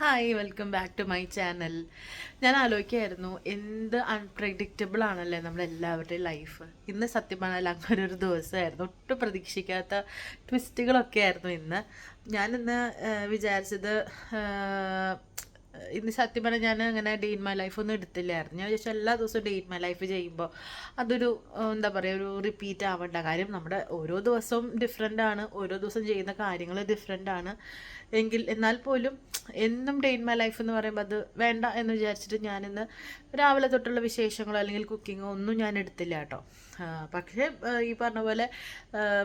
Hi welcome back to my channel ഞാൻ ആലോചിക്കായിരുന്നു എന്ത് അൺപ്രഡിക്റ്റബിൾ ആണല്ലേ നമ്മുടെ എല്ലാവരുടെയും ലൈഫ് ഇന്ന് സത്യം പറഞ്ഞാൽ അങ്ങനെ ഒരു ദിവസമായിരുന്നു. ഒട്ടും പ്രതീക്ഷിക്കാത്ത ട്വിസ്റ്റുകളൊക്കെ ആയിരുന്നു ഇന്ന്. ഞാനിന്ന് വിചാരിച്ചത് ഇന്ന് സത്യം പറഞ്ഞാൽ ഞാൻ അങ്ങനെ ഡേ ഇൻ മൈ ലൈഫ് ഒന്നും എടുത്തില്ലായിരുന്നു. ഞാൻ വിചാരിച്ചു എല്ലാ ദിവസവും ഡേ ഇൻ മൈ ലൈഫ് ചെയ്യുമ്പോൾ അതൊരു എന്താ പറയുക ഒരു റിപ്പീറ്റ് ആവേണ്ട. കാര്യം നമ്മുടെ ഓരോ ദിവസവും ഡിഫറെന്റ് ആണ് ഓരോ ദിവസം ചെയ്യുന്ന കാര്യങ്ങൾ ഡിഫറെന്റ് ആണ്. എങ്കിൽ എന്നാൽ പോലും എന്നും ഡേ ഇൻ മൈ ലൈഫ് എന്ന് പറയുമ്പോൾ അത് വേണ്ട എന്ന് വിചാരിച്ചിട്ട് ഞാനിന്ന് രാവിലെ തൊട്ടുള്ള വിശേഷങ്ങളോ അല്ലെങ്കിൽ കുക്കിങ്ങോ ഒന്നും ഞാൻ എടുത്തില്ല കേട്ടോ. പക്ഷേ ഈ പറഞ്ഞ പോലെ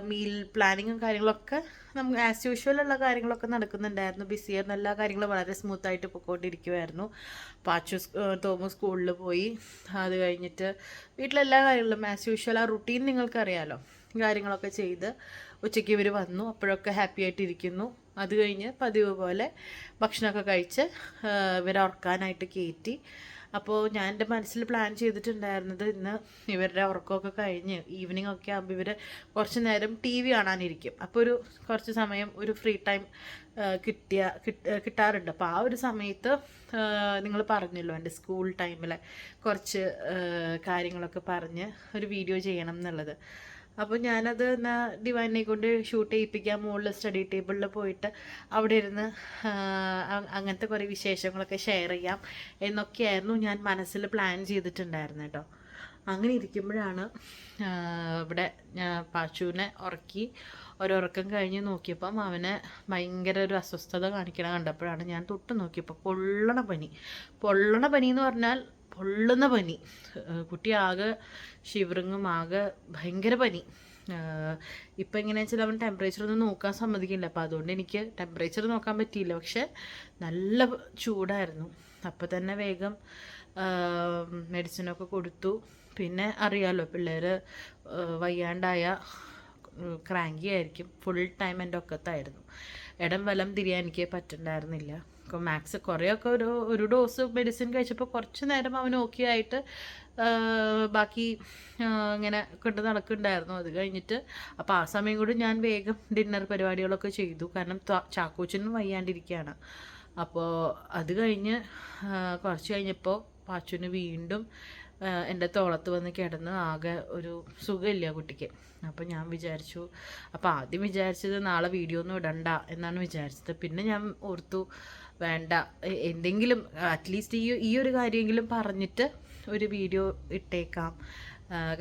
മീൽ പ്ലാനിങ്ങും കാര്യങ്ങളൊക്കെ നമുക്ക് ആസ് യൂഷ്വൽ ഉള്ള കാര്യങ്ങളൊക്കെ നടക്കുന്നുണ്ടായിരുന്നു. ബിസി ബിസിയായിരുന്നു എല്ലാ കാര്യങ്ങളും വളരെ സ്മൂത്തായിട്ട് പൊക്കോണ്ടിരിക്കുമായിരുന്നു പാച്ചു തോമസ് തോമു സ്കൂളിൽ പോയി. അത് കഴിഞ്ഞിട്ട് വീട്ടിലെല്ലാ കാര്യങ്ങളും ആസ് യൂഷ്വൽ ആ റുട്ടീൻ നിങ്ങൾക്കറിയാലോ കാര്യങ്ങളൊക്കെ ചെയ്ത് ഉച്ചയ്ക്ക് ഇവർ വന്നു. അപ്പോഴൊക്കെ ഹാപ്പി ആയിട്ടിരിക്കുന്നു. അത് കഴിഞ്ഞ് പതിവ് പോലെ ഭക്ഷണമൊക്കെ കഴിച്ച് ഇവരെ ഉറക്കാനായിട്ട് കയറ്റി അപ്പോൾ ഞാൻ എന്റെ മനസ്സിൽ പ്ലാൻ ചെയ്തിട്ടുണ്ടായിരുന്നത് ഇന്ന് ഇവരുടെ ഉറക്കമൊക്കെ കഴിഞ്ഞ് ഈവനിങ് ഒക്കെ ആകുമ്പോൾ ഇവർ കുറച്ച് നേരം ടി വി കാണാനിരിക്കും. അപ്പോൾ ഒരു കുറച്ച് സമയം ഒരു ഫ്രീ ടൈം കിട്ടിയ കിട്ട- കിട്ടാറുണ്ട്. അപ്പോൾ ആ ഒരു സമയത്ത് നിങ്ങൾ പറഞ്ഞല്ലോ എന്റെ സ്കൂൾ ടൈമിലെ കുറച്ച് കാര്യങ്ങളൊക്കെ പറഞ്ഞ് ഒരു വീഡിയോ ചെയ്യണം എന്നുള്ളത്. അപ്പോൾ ഞാനത് എന്നാൽ ഡിവൈനെ കൊണ്ട് ഷൂട്ട് ചെയ്യിപ്പിക്കാൻ മുകളിൽ സ്റ്റഡി ടേബിളിൽ പോയിട്ട് അവിടെ ഇരുന്ന് അങ്ങനത്തെ കുറേ വിശേഷങ്ങളൊക്കെ ഷെയർ ചെയ്യാം എന്നൊക്കെയായിരുന്നു ഞാൻ മനസ്സിൽ പ്ലാൻ ചെയ്തിട്ടുണ്ടായിരുന്നു കേട്ടോ അങ്ങനെ ഇരിക്കുമ്പോഴാണ് ഇവിടെ പാച്ചുവിനെ ഉറക്കി ഒരുറക്കം കഴിഞ്ഞ് നോക്കിയപ്പം അവനെ ഭയങ്കര ഒരു അസ്വസ്ഥത കാണിക്കണ കണ്ടപ്പോഴാണ് ഞാൻ തൊട്ട് നോക്കിയപ്പോൾ പൊള്ളണ പനി. പൊള്ളണ പനി എന്ന് പറഞ്ഞാൽ പൊള്ളുന്ന പനി. കുട്ടി ആകെ ഷിവറിങ്ങും ആകെ ഭയങ്കര പനി. ഇപ്പം എങ്ങനെയാണെന്ന് വെച്ചാൽ അവൻ ടെമ്പറേച്ചർ ഒന്നും നോക്കാൻ സമ്മതിക്കില്ല. അപ്പോൾ അതുകൊണ്ട് എനിക്ക് ടെമ്പറേച്ചർ നോക്കാൻ പറ്റിയില്ല. പക്ഷെ നല്ല ചൂടായിരുന്നു. അപ്പോൾ തന്നെ വേഗം മെഡിസിനൊക്കെ കൊടുത്തു. പിന്നെ അറിയാമല്ലോ പിള്ളേർ വയ്യാണ്ടായ ക്രാങ്കി ആയിരിക്കും ഫുൾ ടൈം എന്റെ ഒക്കത്തായിരുന്നു. ഇടം വലം തിരിയാൻ എനിക്ക് പറ്റുന്നുണ്ടായിരുന്നില്ല മാക്സ് കുറേയൊക്കെ ഒരു ഒരു ഡോസ് മെഡിസിൻ കഴിച്ചപ്പോൾ കുറച്ച് നേരം അവൻ ഓക്കെ ആയിട്ട് ബാക്കി ഇങ്ങനെ കൊണ്ട് നടക്കുന്നുണ്ടായിരുന്നു. അത് കഴിഞ്ഞിട്ട് അപ്പോൾ ആ സമയം കൂടി ഞാൻ വേഗം ഡിന്നർ പരിപാടികളൊക്കെ ചെയ്തു. കാരണം ചാക്കൂച്ചിനും വയ്യാണ്ടിരിക്കുകയാണ്. അപ്പോൾ അത് കഴിഞ്ഞ് കുറച്ച് കഴിഞ്ഞപ്പോൾ പാച്ചുവിന് വീണ്ടും എന്റെ തോളത്ത് വന്ന് കിടന്ന് ആകെ ഒരു സുഖമില്ല കുട്ടിക്ക്. അപ്പോൾ ഞാൻ വിചാരിച്ചു അപ്പോൾ ആദ്യം വിചാരിച്ചത് നാളെ വീഡിയോ ഒന്നും ഇടണ്ട എന്നാണ് വിചാരിച്ചത്. പിന്നെ ഞാൻ ഓർത്തു വേണ്ട. എന്തെങ്കിലും അറ്റ്ലീസ്റ്റ് ഈ ഈ ഒരു കാര്യമെങ്കിലും പറഞ്ഞിട്ട് ഒരു വീഡിയോ ഇട്ടേക്കാം.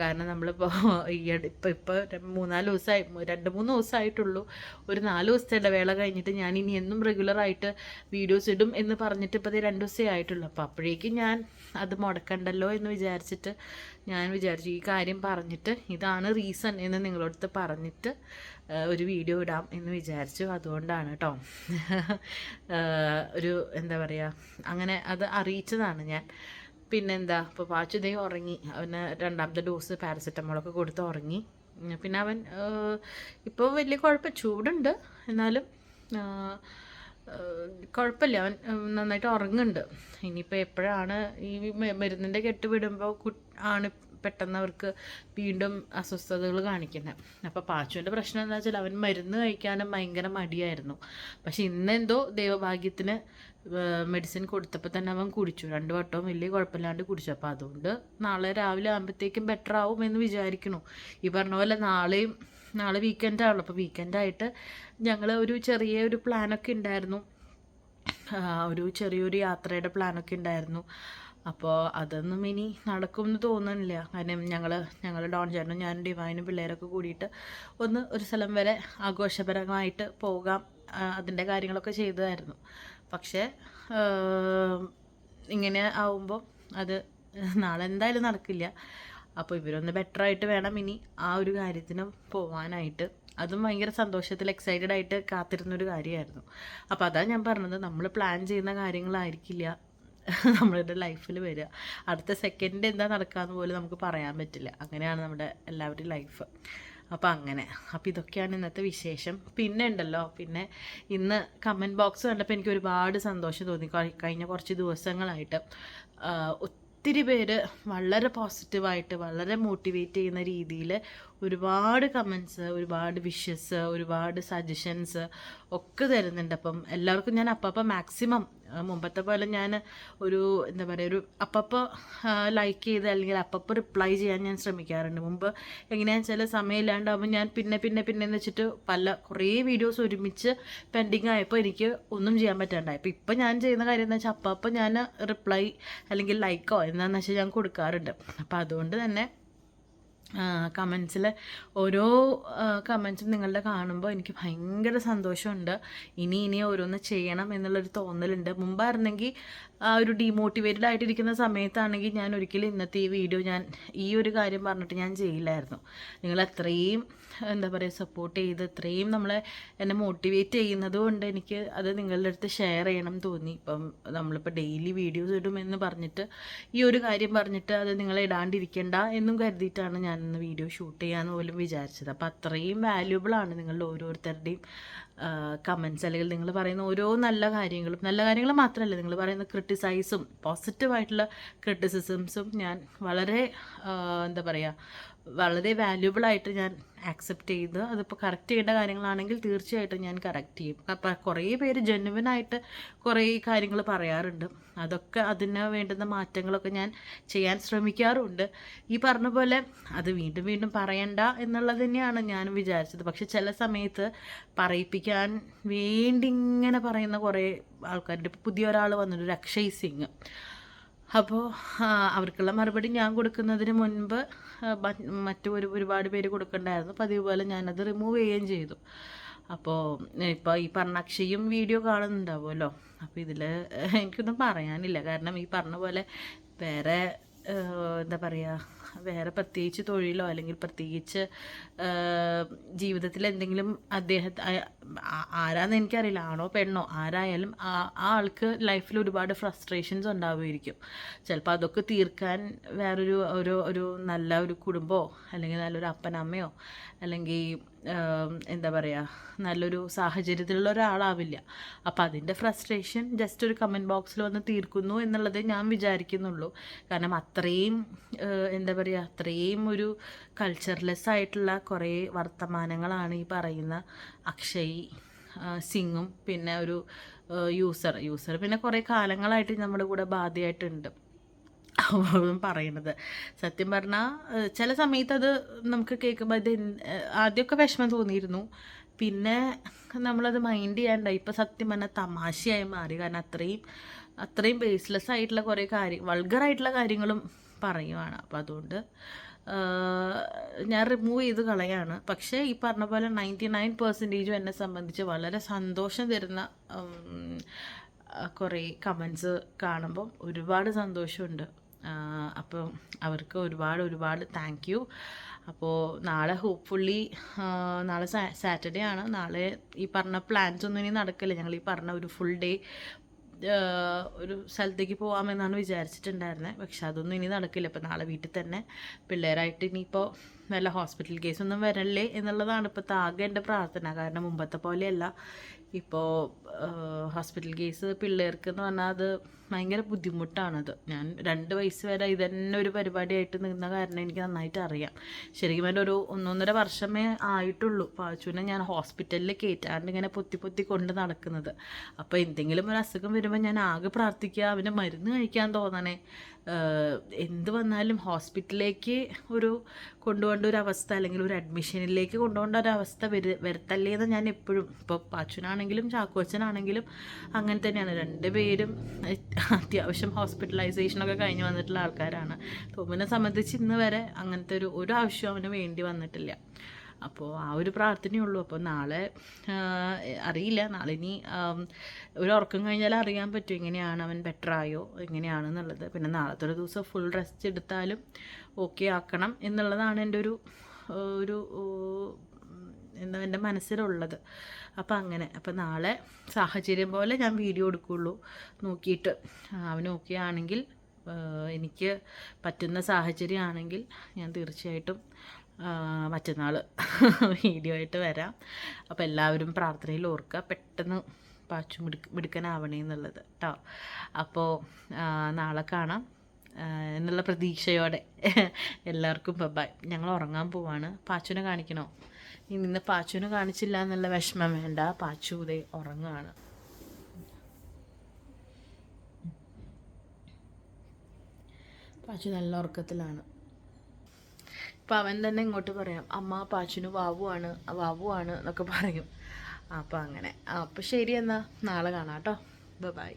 കാരണം നമ്മളിപ്പോൾ ഈ ഇപ്പോൾ ഇപ്പോൾ മൂന്നാൽ ദിവസമായി രണ്ട് മൂന്ന് ദിവസമായിട്ടുള്ളൂ ഒരു നാല് ദിവസത്തെ ഇടവേള കഴിഞ്ഞിട്ട് ഞാൻ ഇനി എന്നും റെഗുലറായിട്ട് വീഡിയോസ് ഇടും എന്ന് പറഞ്ഞിട്ട് ഇപ്പോൾ രണ്ട് ദിവസമേ ആയിട്ടുള്ളൂ. അപ്പോൾ അപ്പോഴേക്കും ഞാൻ അത് മുടക്കണ്ടല്ലോ എന്ന് വിചാരിച്ചിട്ട് ഞാൻ വിചാരിച്ചു ഈ കാര്യം പറഞ്ഞിട്ട് ഇതാണ് റീസൺ എന്ന് നിങ്ങളടുത്ത് പറഞ്ഞിട്ട് ഒരു വീഡിയോ ഇടാം എന്ന് വിചാരിച്ചു. അതുകൊണ്ടാണ് കേട്ടോ ഒരു എന്താ പറയുക അങ്ങനെ അത് അറിയിച്ചതാണ് ഞാൻ. പിന്നെന്താ? ഇപ്പോൾ പാച്ചു ദേ ഉറങ്ങി. അവന് രണ്ടാമത്തെ ഡോസ് പാരസെറ്റമോളൊക്കെ കൊടുത്ത് ഉറങ്ങി. പിന്നെ അവൻ ഇപ്പോൾ വലിയ കുഴപ്പം ചൂടുണ്ട്. എന്നാലും കുഴപ്പമില്ല. അവൻ നന്നായിട്ട് ഉറങ്ങുന്നുണ്ട്. ഇനിയിപ്പോൾ എപ്പോഴാണ് ഈ മരുന്നിന്റെ കെട്ട് വിടുമ്പോൾ ആണ് പെട്ടെന്ന് അവർക്ക് വീണ്ടും അസ്വസ്ഥതകൾ കാണിക്കുന്നത്. അപ്പോൾ പാച്ചുവിന്റെ പ്രശ്നം എന്താ വെച്ചാൽ അവൻ മരുന്ന് കഴിക്കാനും ഭയങ്കര മടിയായിരുന്നു. പക്ഷെ ഇന്നെന്തോ ദൈവഭാഗ്യത്തിന് മെഡിസിൻ കൊടുത്തപ്പോൾ തന്നെ അവൻ കുടിച്ചു. രണ്ട് വട്ടവും വലിയ കുഴപ്പമില്ലാണ്ട് കുടിച്ചു. അപ്പോൾ അതുകൊണ്ട് നാളെ രാവിലെ ആകുമ്പോഴത്തേക്കും ബെറ്റർ ആവും എന്ന് വിചാരിക്കണു. ഈ പറഞ്ഞ പോലെ നാളെയും നാളെ വീക്കെൻഡ് ആണല്ലോ. അപ്പോൾ വീക്കെൻഡായിട്ട് ഞങ്ങൾ ഒരു ചെറിയ ഒരു പ്ലാനൊക്കെ ഉണ്ടായിരുന്നു ഒരു ചെറിയൊരു യാത്രയുടെ പ്ലാനൊക്കെ ഉണ്ടായിരുന്നു അപ്പോൾ അതൊന്നും ഇനി നടക്കുമെന്ന് തോന്നുന്നില്ല കാരണം ഞങ്ങൾ ഞങ്ങൾ ഡോൺ ചേട്ടനും ഞാനും ഡിവൈനും പിള്ളേരൊക്കെ കൂടിയിട്ട് ഒന്ന് ഒരു സ്ഥലം വരെ ആഘോഷപരമായിട്ട് പോകാം. അതിന്റെ കാര്യങ്ങളൊക്കെ ചെയ്തതായിരുന്നു. പക്ഷേ ഇങ്ങനെ ആവുമ്പോൾ അത് നാളെ എന്തായാലും നടക്കില്ല. അപ്പോൾ ഇവരൊന്ന് ബെറ്റർ ആയിട്ട് വേണം ഇനി ആ ഒരു കാര്യത്തിന് പോവാനായിട്ട്. അതും ഭയങ്കര സന്തോഷത്തിൽ എക്സൈറ്റഡ് ആയിട്ട് കാത്തിരുന്നൊരു കാര്യമായിരുന്നു. അപ്പോൾ അതാണ് ഞാൻ പറഞ്ഞത് നമ്മൾ പ്ലാൻ ചെയ്യുന്ന കാര്യങ്ങളായിരിക്കില്ല നമ്മളുടെ ലൈഫിൽ വരിക. അടുത്ത സെക്കൻഡ് എന്താ നടക്കാന്ന് പോലും നമുക്ക് പറയാൻ പറ്റില്ല. അങ്ങനെയാണ് നമ്മുടെ എല്ലാവരുടെയും ലൈഫ് അപ്പോൾ അങ്ങനെ. അപ്പോൾ ഇതൊക്കെയാണ് ഇന്നത്തെ വിശേഷം. പിന്നെ ഉണ്ടല്ലോ പിന്നെ ഇന്ന് കമന്റ് ബോക്സ് കണ്ടപ്പോൾ എനിക്ക് ഒരുപാട് സന്തോഷം തോന്നി. കഴിഞ്ഞ കുറച്ച് ദിവസങ്ങളായിട്ട്. ഒത്തിരി പേര് വളരെ പോസിറ്റീവായിട്ട് വളരെ മോട്ടിവേറ്റ് ചെയ്യുന്ന രീതിയിൽ ഒരുപാട് കമൻസ് ഒരുപാട് വിഷസ് ഒരുപാട് സജഷൻസ് ഒക്കെ തരുന്നുണ്ട്. അപ്പം എല്ലാവർക്കും ഞാൻ അപ്പം മാക്സിമം മുമ്പത്തെ പോലെ ഞാൻ ഒരു എന്താ പറയുക ഒരു അപ്പപ്പോൾ ലൈക്ക് ചെയ്ത് അല്ലെങ്കിൽ അപ്പപ്പോൾ റിപ്ലൈ ചെയ്യാൻ ഞാൻ ശ്രമിക്കാറുണ്ട്. മുമ്പ് എങ്ങനെയാണെന്ന് വെച്ചാൽ സമയമില്ലാണ്ടാകുമ്പോൾ ഞാൻ പിന്നെ പിന്നെ പിന്നെ എന്ന് വെച്ചിട്ട് പല കുറേ വീഡിയോസ് ഒരുമിച്ച് പെൻഡിങ് ആയപ്പോൾ എനിക്ക് ഒന്നും ചെയ്യാൻ പറ്റാണ്ടായി. അപ്പോൾ ഇപ്പം ഞാൻ ചെയ്യുന്ന കാര്യം എന്ന് വെച്ചാൽ അപ്പം ഞാൻ റിപ്ലൈ അല്ലെങ്കിൽ ലൈക്കോ എന്താണെന്ന് വെച്ചാൽ ഞാൻ കൊടുക്കാറുണ്ട്. അപ്പോൾ അതുകൊണ്ട് തന്നെ കമൻസിൽ ഓരോ കമൻസും നിങ്ങളുടെ കാണുമ്പോൾ എനിക്ക് ഭയങ്കര സന്തോഷമുണ്ട്. ഇനി ഇനി ഓരോന്ന് ചെയ്യണം എന്നുള്ളൊരു തോന്നലുണ്ട്. മുമ്പായിരുന്നെങ്കിൽ ഒരു ഡീമോട്ടിവേറ്റഡ് ആയിട്ടിരിക്കുന്ന സമയത്താണെങ്കിൽ ഞാൻ ഒരിക്കലും ഇന്നത്തെ ഈ വീഡിയോ ഞാൻ ഈ ഒരു കാര്യം പറഞ്ഞിട്ട് ഞാൻ ചെയ്യില്ലായിരുന്നു. നിങ്ങൾ അത്രയും എന്താ പറയുക സപ്പോർട്ട് ചെയ്ത് ഇത്രയും നമ്മളെ എന്നെ മോട്ടിവേറ്റ് ചെയ്യുന്നത് കൊണ്ട് എനിക്ക് അത് നിങ്ങളുടെ അടുത്ത് ഷെയർ ചെയ്യണം തോന്നി. ഇപ്പം നമ്മളിപ്പോൾ ഡെയിലി വീഡിയോസ് ഇടുമെന്ന് പറഞ്ഞിട്ട് ഈ ഒരു കാര്യം പറഞ്ഞിട്ട് അത് നിങ്ങളെ ഇടാണ്ടിരിക്കണ്ട എന്നും കരുതിയിട്ടാണ് ഞാൻ ഇന്ന് വീഡിയോ ഷൂട്ട് ചെയ്യാന്ന് പോലും വിചാരിച്ചത്. അപ്പോൾ അത്രയും വാല്യൂബിൾ ആണ് നിങ്ങളുടെ ഓരോരുത്തരുടെയും കമൻസ് അല്ലെങ്കിൽ നിങ്ങൾ പറയുന്ന ഓരോ നല്ല കാര്യങ്ങളും നല്ല കാര്യങ്ങൾ മാത്രമല്ല നിങ്ങൾ പറയുന്ന ക്രിട്ടിസൈസും പോസിറ്റീവായിട്ടുള്ള ക്രിട്ടിസിസംസും ഞാൻ വളരെ എന്താ പറയുക വളരെ വാല്യുബിളായിട്ട് ഞാൻ ആക്സെപ്റ്റ് ചെയ്ത് അതിപ്പോൾ കറക്റ്റ് ചെയ്യേണ്ട കാര്യങ്ങളാണെങ്കിൽ തീർച്ചയായിട്ടും ഞാൻ കറക്റ്റ് ചെയ്യും. അപ്പം കുറേ പേര് ജെന്യുവനായിട്ട് കുറേ കാര്യങ്ങൾ പറയാറുണ്ട്. അതൊക്കെ അതിന് വേണ്ടുന്ന മാറ്റങ്ങളൊക്കെ ഞാൻ ചെയ്യാൻ ശ്രമിക്കാറുണ്ട്. ഈ പറഞ്ഞ പോലെ അത് വീണ്ടും വീണ്ടും പറയണ്ട എന്നുള്ളത് തന്നെയാണ് ഞാൻ വിചാരിച്ചത്. പക്ഷെ ചില സമയത്ത് പറയിപ്പിക്കാൻ വേണ്ടി ഇങ്ങനെ പറയുന്ന കുറേ ആൾക്കാരുണ്ട്. ഇപ്പോൾ പുതിയ ഒരാൾ വന്നിട്ടുണ്ട് അക്ഷയ് സിംഗ്. അപ്പോൾ അവർക്കുള്ള മറുപടി ഞാൻ കൊടുക്കുന്നതിന് മുൻപ് മറ്റു ഒരു ഒരുപാട് പേര് കൊടുക്കണ്ടായിരുന്നു. പതിവ് പോലെ ഞാനത് റിമൂവ് ചെയ്യുകയും ചെയ്തു. അപ്പോൾ ഇപ്പോൾ ഈ പറഞ്ഞ അക്ഷയും വീഡിയോ കാണുന്നുണ്ടാവുമല്ലോ? അപ്പോൾ ഇതിൽ എനിക്കൊന്നും പറയാനില്ല. കാരണം ഈ പറഞ്ഞ പോലെ വേറെ എന്താ പറയുക വേറെ പ്രത്യേകിച്ച് തൊഴിലോ അല്ലെങ്കിൽ പ്രത്യേകിച്ച് ജീവിതത്തിൽ എന്തെങ്കിലും അദ്ദേഹത്തെ ആരാന്ന് എനിക്കറിയില്ല ആണോ പെണ്ണോ ആരായാലും ആ ആ ആൾക്ക് ലൈഫിൽ ഒരുപാട് ഫ്രസ്ട്രേഷൻസ് ഉണ്ടാവുമായിരിക്കും. ചിലപ്പോൾ അതൊക്കെ തീർക്കാൻ വേറൊരു ഒരു ഒരു നല്ല ഒരു കുടുംബമോ അല്ലെങ്കിൽ നല്ലൊരു അപ്പനമ്മയോ അല്ലെങ്കിൽ എന്താ പറയുക നല്ലൊരു സാഹചര്യത്തിലുള്ള ഒരാളാവില്ല. അപ്പോൾ അതിന്റെ ഫ്രസ്ട്രേഷൻ ജസ്റ്റ് ഒരു കമന്റ് ബോക്സിൽ വന്ന് തീർക്കുന്നു എന്നുള്ളത് ഞാൻ വിചാരിക്കുന്നുള്ളൂ. കാരണം അത്രയും എന്താ പറയുക അത്രയും ഒരു കൾച്ചർലെസ് ആയിട്ടുള്ള കുറേ വർത്തമാനങ്ങളാണ് ഈ പറയുന്ന അക്ഷയ് സിംഗും പിന്നെ ഒരു യൂസർ യൂസർ പിന്നെ കുറേ കാലങ്ങളായിട്ട് നമ്മുടെ കൂടെ ബാധയായിട്ടുണ്ട്. അവളും പറയണത് സത്യം പറഞ്ഞാൽ ചില സമയത്ത് അത് നമുക്ക് കേൾക്കുമ്പോൾ ഏഹ് ആദ്യമൊക്കെ വിഷമം തോന്നിയിരുന്നു. പിന്നെ നമ്മളത് മൈൻഡ് ചെയ്യാണ്ടായി. ഇപ്പം സത്യം പറഞ്ഞാൽ തമാശയായി മാറി. കാരണം അത്രയും അത്രയും ബേസ്ലെസ് ആയിട്ടുള്ള കുറേ കാര്യം വൾഗറായിട്ടുള്ള കാര്യങ്ങളും പറയുവാണ്. അപ്പം അതുകൊണ്ട് ഞാൻ റിമൂവ് ചെയ്ത് കളയാണ്. പക്ഷേ ഈ പറഞ്ഞ പോലെ നയന്റി നയൻ പെർസെന്റേജും എന്നെ സംബന്ധിച്ച് വളരെ സന്തോഷം തരുന്ന കുറേ കമൻസ് കാണുമ്പം ഒരുപാട് സന്തോഷമുണ്ട്. അപ്പം അവർക്ക് ഒരുപാട് ഒരുപാട് താങ്ക് യു അപ്പോൾ നാളെ ഹോപ്പ്ഫുള്ളി നാളെ സാറ്റർഡേ ആണ്. നാളെ ഈ പറഞ്ഞ പ്ലാൻസ് ഒന്നും ഇനി നടക്കില്ല. ഞങ്ങൾ ഈ പറഞ്ഞ ഒരു ഫുൾ ഡേ ഒരു സ്ഥലത്തേക്ക് പോകാമെന്നാണ് വിചാരിച്ചിട്ടുണ്ടായിരുന്നത് പക്ഷെ അതൊന്നും ഇനി നടക്കില്ല. അപ്പോൾ നാളെ വീട്ടിൽ തന്നെ പിള്ളേരായിട്ട് ഇനിയിപ്പോൾ വല്ല ഹോസ്പിറ്റൽ കേസൊന്നും വരല്ലേ എന്നുള്ളതാണ് ഇപ്പോഴത്തെ ആകെ എന്റെ പ്രാർത്ഥന. കാരണം മുമ്പത്തെ പോലെയല്ല. ഇപ്പോൾ ഹോസ്പിറ്റൽ കേസ് പിള്ളേർക്ക് എന്ന് പറഞ്ഞാൽ അത് ഭയങ്കര ബുദ്ധിമുട്ടാണത്. ഞാൻ രണ്ട് വയസ്സ് വരെ ഇതന്നെ ഒരു പരിപാടിയായിട്ട് നിന്ന കാരണം എനിക്ക് നന്നായിട്ട് അറിയാം. ശരിക്കും പറഞ്ഞാൽ ഒരു ഒന്നൊന്നര വർഷമേ ആയിട്ടുള്ളൂ പാച്ചുവിനെ ഞാൻ ഹോസ്പിറ്റലിൽ കയറ്റാണ്ട് ഇങ്ങനെ പൊത്തി പൊത്തി കൊണ്ട് നടക്കുന്നത്. അപ്പോൾ എന്തെങ്കിലും ഒരു അസുഖം വരുമ്പോൾ ഞാൻ ആകെ പ്രാർത്ഥിക്കുക അവന് മരുന്ന് കഴിക്കാൻ തോന്നണേ. എന്ത് വന്നാലും ഹോസ്പിറ്റലിലേക്ക് ഒരു കൊണ്ടുപോകേണ്ട ഒരു അവസ്ഥ അല്ലെങ്കിൽ ഒരു അഡ്മിഷനിലേക്ക് കൊണ്ടുപോകേണ്ട ഒരു അവസ്ഥ വരു വരുത്തല്ലേ എന്ന് ഞാൻ എപ്പോഴും ഇപ്പോൾ പാച്ചുനാണെങ്കിലും ചാക്കോച്ചനാണെങ്കിലും അങ്ങനെ തന്നെയാണ്. രണ്ടുപേരും അത്യാവശ്യം ഹോസ്പിറ്റലൈസേഷനൊക്കെ കഴിഞ്ഞ് വന്നിട്ടുള്ള ആൾക്കാരാണ്. തോമിനെ സംബന്ധിച്ച് ഇന്ന് വരെ അങ്ങനത്തെ ഒരു ഒരു ആവശ്യം അവന് വേണ്ടി വന്നിട്ടില്ല. അപ്പോൾ ആ ഒരു പ്രാർത്ഥനയേ ഉള്ളൂ. അപ്പോൾ നാളെ അറിയില്ല. നാളെ ഇനി ഒരു ഉറക്കം കഴിഞ്ഞാൽ അറിയാൻ പറ്റും എങ്ങനെയാണ് അവൻ ബെറ്റർ ആയോ എങ്ങനെയാണെന്നുള്ളത്. പിന്നെ നാളത്തെ ഒരു ദിവസം ഫുൾ റെസ്റ്റ് എടുത്താലും ഓക്കെ ആക്കണം എന്നുള്ളതാണ് എന്റെ ഒരു ഒരു എന്താ എന്റെ മനസ്സിലുള്ളത്. അപ്പോൾ അങ്ങനെ. അപ്പോൾ നാളെ സാഹചര്യം പോലെ ഞാൻ വീഡിയോ എടുക്കുകയുള്ളൂ നോക്കിയിട്ട് അവന് ഓക്കെ ആണെങ്കിൽ എനിക്ക് പറ്റുന്ന സാഹചര്യമാണെങ്കിൽ ഞാൻ തീർച്ചയായിട്ടും മറ്റന്നാൾ വീഡിയോ ആയിട്ട് വരാം. അപ്പോൾ എല്ലാവരും പ്രാർത്ഥനയിൽ ഓർക്കുക. പെട്ടെന്ന് പാച്ചു മിടുക്ക് മിടുക്കനാവണേ എന്നുള്ളത് കേട്ടോ അപ്പോൾ നാളെ കാണാം. എന്നുള്ള പ്രതീക്ഷയോടെ എല്ലാവർക്കും ബബായ് ഞങ്ങൾ ഉറങ്ങാൻ പോവാണ്. പാച്ചുനെ കാണിക്കണോ? ഇന്ന് പാച്ചുവിനെ കാണിച്ചില്ല എന്നുള്ള വിഷമം വേണ്ട. പാച്ചു ഇതേ ഉറങ്ങുകയാണ് പാച്ചു നല്ല ഉറക്കത്തിലാണ്. അപ്പം അവൻ തന്നെ ഇങ്ങോട്ട് പറയാം അമ്മ പാച്ചിനു വാവുവാണ് വാവുവാണ് എന്നൊക്കെ പറയും. അപ്പം അങ്ങനെ. അപ്പം ശരി എന്നാൽ നാളെ കാണാം കേട്ടോ. ബൈ